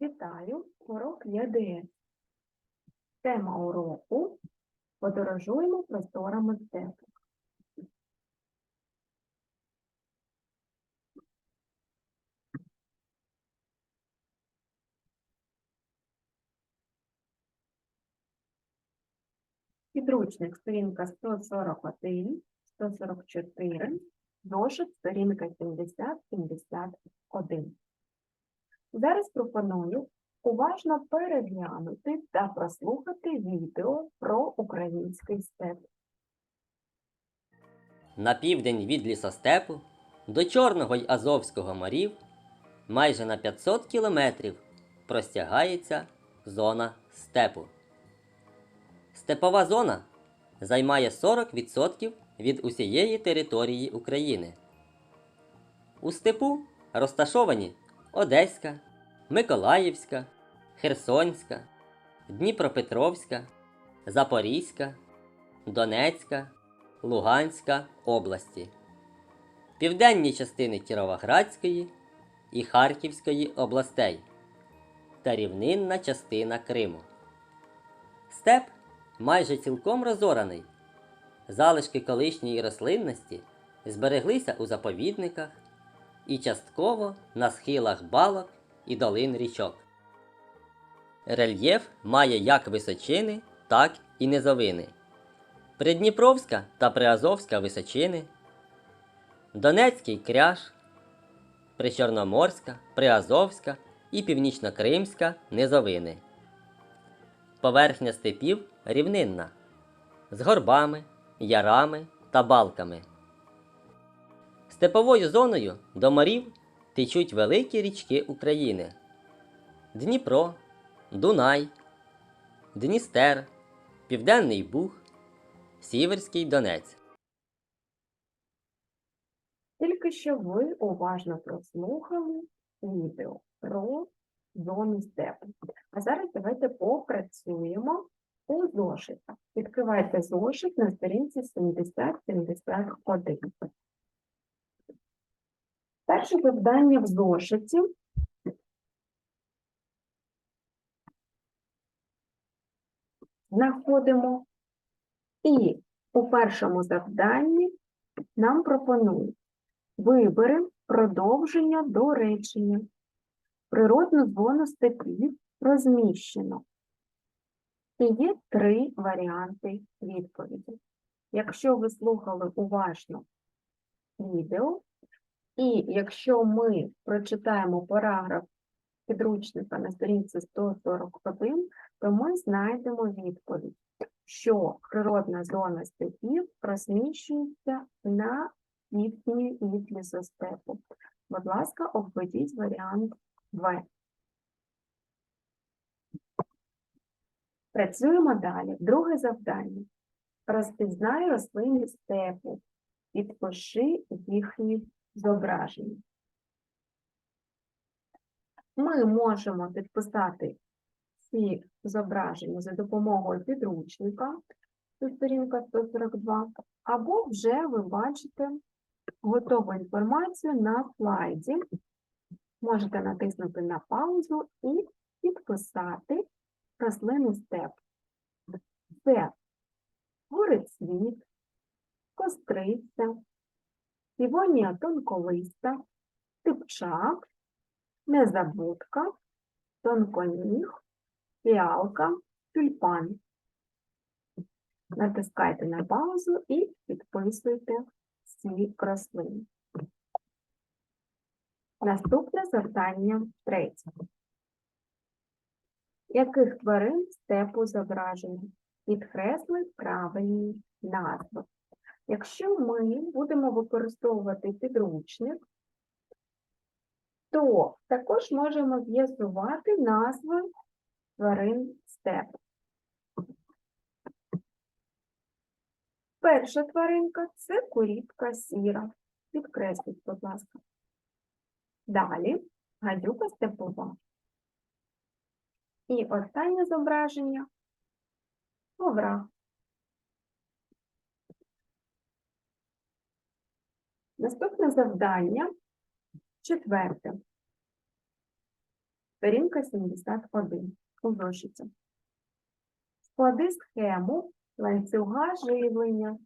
Вітаю! Урок ЄДС. Тема уроку Подорожуємо просторами степу. Підручник, сторінка 141, 144, зошит, сторінка 70-71. Зараз пропоную уважно переглянути та прослухати відео про український степ. На південь від лісостепу до Чорного й Азовського морів майже на 500 кілометрів простягається зона степу. Степова зона займає 40% від усієї території України. У степу розташовані Одеська, Миколаївська, Херсонська, Дніпропетровська, Запорізька, Донецька, Луганська області, південні частини Кіровоградської і Харківської областей та рівнинна частина Криму. Степ майже цілком розораний. Залишки колишньої рослинності збереглися у заповідниках і частково на схилах балок і долин річок. Рельєф має як височини, так і низовини. Придніпровська та Приазовська височини, Донецький кряж, Причорноморська, Приазовська і Північнокримська низовини. Поверхня степів рівнинна з горбами, ярами та балками. Степовою зоною до морів течуть великі річки України: Дніпро, Дунай, Дністер, Південний Буг, Сіверський Донець. Тільки що ви уважно прослухали відео про зону степу. А зараз давайте попрацюємо у зошитах. Відкривайте зошит на сторінці 70-71. Перше завдання в зошиті знаходимо. І у першому завданні нам пропонують вибери продовження до речення. Природну зону степів розміщено. І є три варіанти відповіді. Якщо ви слухали уважно відео, і якщо ми прочитаємо параграф підручника на сторінці 141, то ми знайдемо відповідь, що природна зона степів розміщується на півдні від лісостепу. Будь ласка, обведіть варіант В. Працюємо далі. Друге завдання. Розпізнай рослини степу. Підпиши їхні зображення. Ми можемо підписати ці зображення за допомогою підручника, сторінка 142, або вже ви бачите готову інформацію на слайді. Можете натиснути на паузу і підписати рослини степ. Це горицвіт, костриця, півонія тонколиста, типчак, незабудка, тонконіг, фіалка, тюльпан. Натискайте на паузу і підписуйте ці рослини. Наступне завдання третє. Яких тварин степу зображено? Підкресли правильні назви. Якщо ми будемо використовувати підручник, то також можемо з'ясувати назви тварин степу. Перша тваринка це курітка сіра. Підкресліть, будь ласка. Далі гадюка степова. І останнє зображення ковра. Наступне завдання четверте. Сторінка 71 у. Склади схему ланцюга живлення,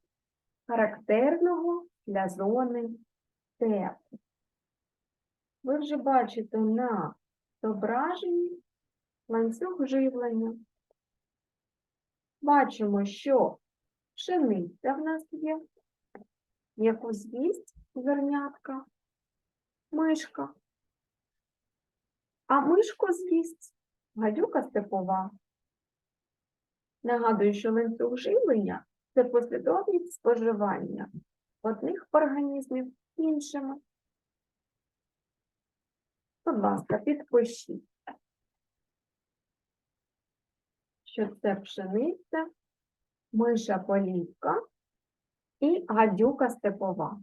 характерного для зони степу. Ви вже бачите на зображенні ланцюг живлення. Бачимо, що пшениця в нас є, яку з'їсть зернятка, мишка. А мишку з'їсть гадюка степова. Нагадую, що ланцюг живлення це послідовність споживання одних організмів іншими. Будь ласка, підпишіть, що це пшениця, миша полівка і гадюка степова.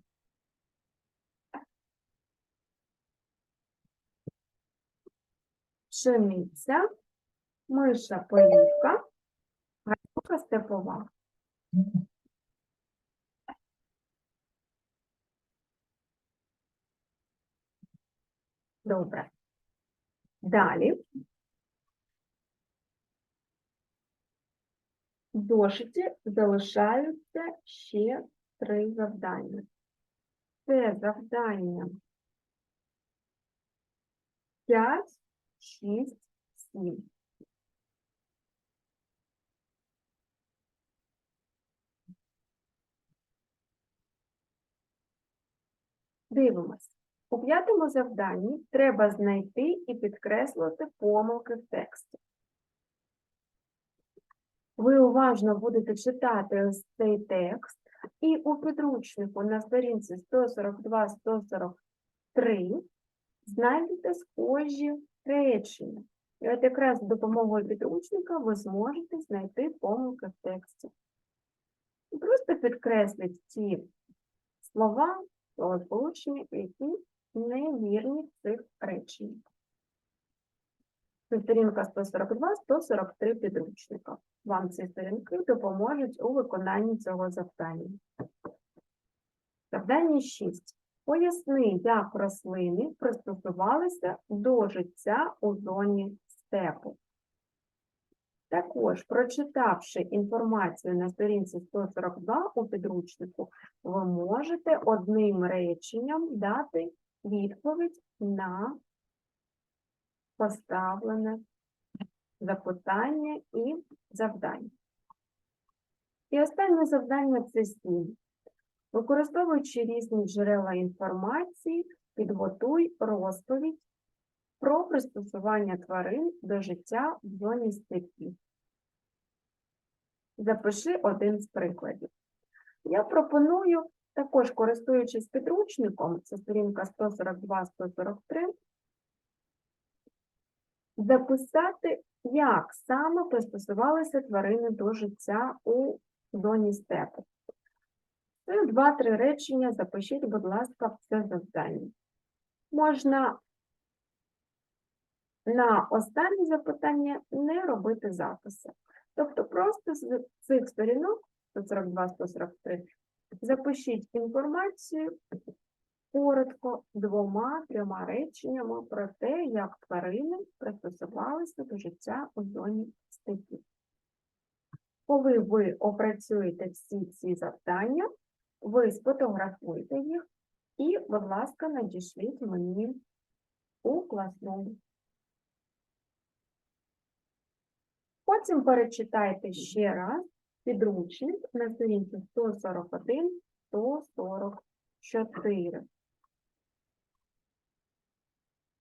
Пшениця, миша полівка, гадюка степова. Добре. Далі. В зошиті залишаються ще три завдання. Це завдання 5, 6, 7. Дивимось. У п'ятому завданні треба знайти і підкреслити помилки в тексті. Ви уважно будете читати ось цей текст, і у підручнику на сторінці 142-143 знайдете схожі речення. І от якраз з допомогою підручника ви зможете знайти помилки в тексті. Просто підкресліть ті слова, словосполучення, які невірні в цих реченнях. Це сторінка 142-143 підручника. Вам ці сторінки допоможуть у виконанні цього завдання. Завдання 6. Поясни, як рослини пристосувалися до життя у зоні степу. Також, прочитавши інформацію на сторінці 142 у підручнику, ви можете одним реченням дати відповідь на поставлене запитання і завдання. І останнє завдання це 7. Використовуючи різні джерела інформації, підготуй розповідь про пристосування тварин до життя в зоні степів. Запиши один з прикладів. Я пропоную, також користуючись підручником, це сторінка 142-143, записати, як саме пристосувалися тварини до життя у зоні степу. Це два-три речення запишіть, будь ласка, в це завдання. Можна на останнє запитання не робити записи. Тобто просто з цих сторінок 142-143 запишіть інформацію коротко двома-трьома реченнями про те, як тварини пристосувалися до життя у зоні степів. Коли ви опрацюєте всі ці завдання, ви сфотографуєте їх і, будь ласка, надішліть мені у класному. Потім перечитайте ще раз підручник на сторінці 141-144.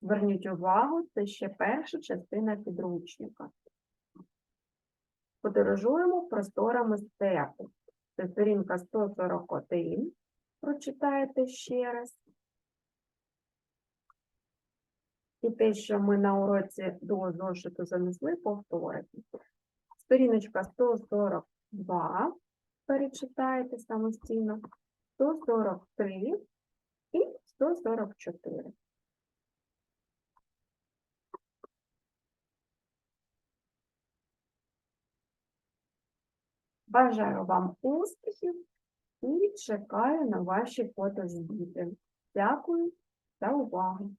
Зверніть увагу, це ще перша частина підручника. Подорожуємо просторами степу. Це сторінка 141. Прочитаєте ще раз. І те, що ми на уроці до зошиту занесли, повторите. Сторіночка 142. Перечитаєте самостійно. 143 і 144. Бажаю вам успіхів і чекаю на ваші фотозвіти. Дякую за увагу.